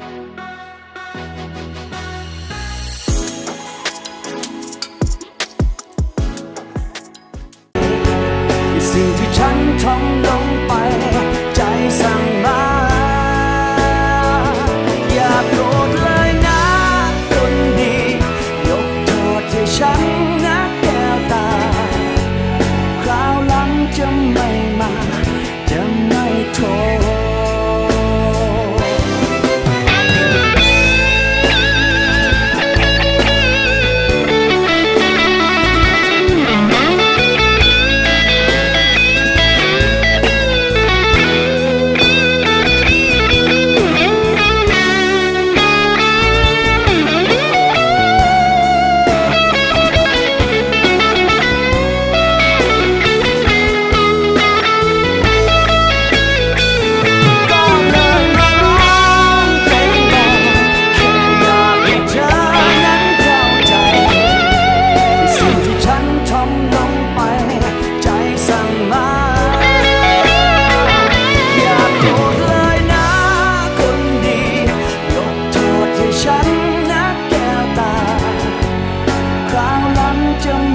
สิ่งที่ฉันทำลงไป ใจสั่งมา อย่าโกรเลยนะคนดี ยกโทษให้ฉัน จำ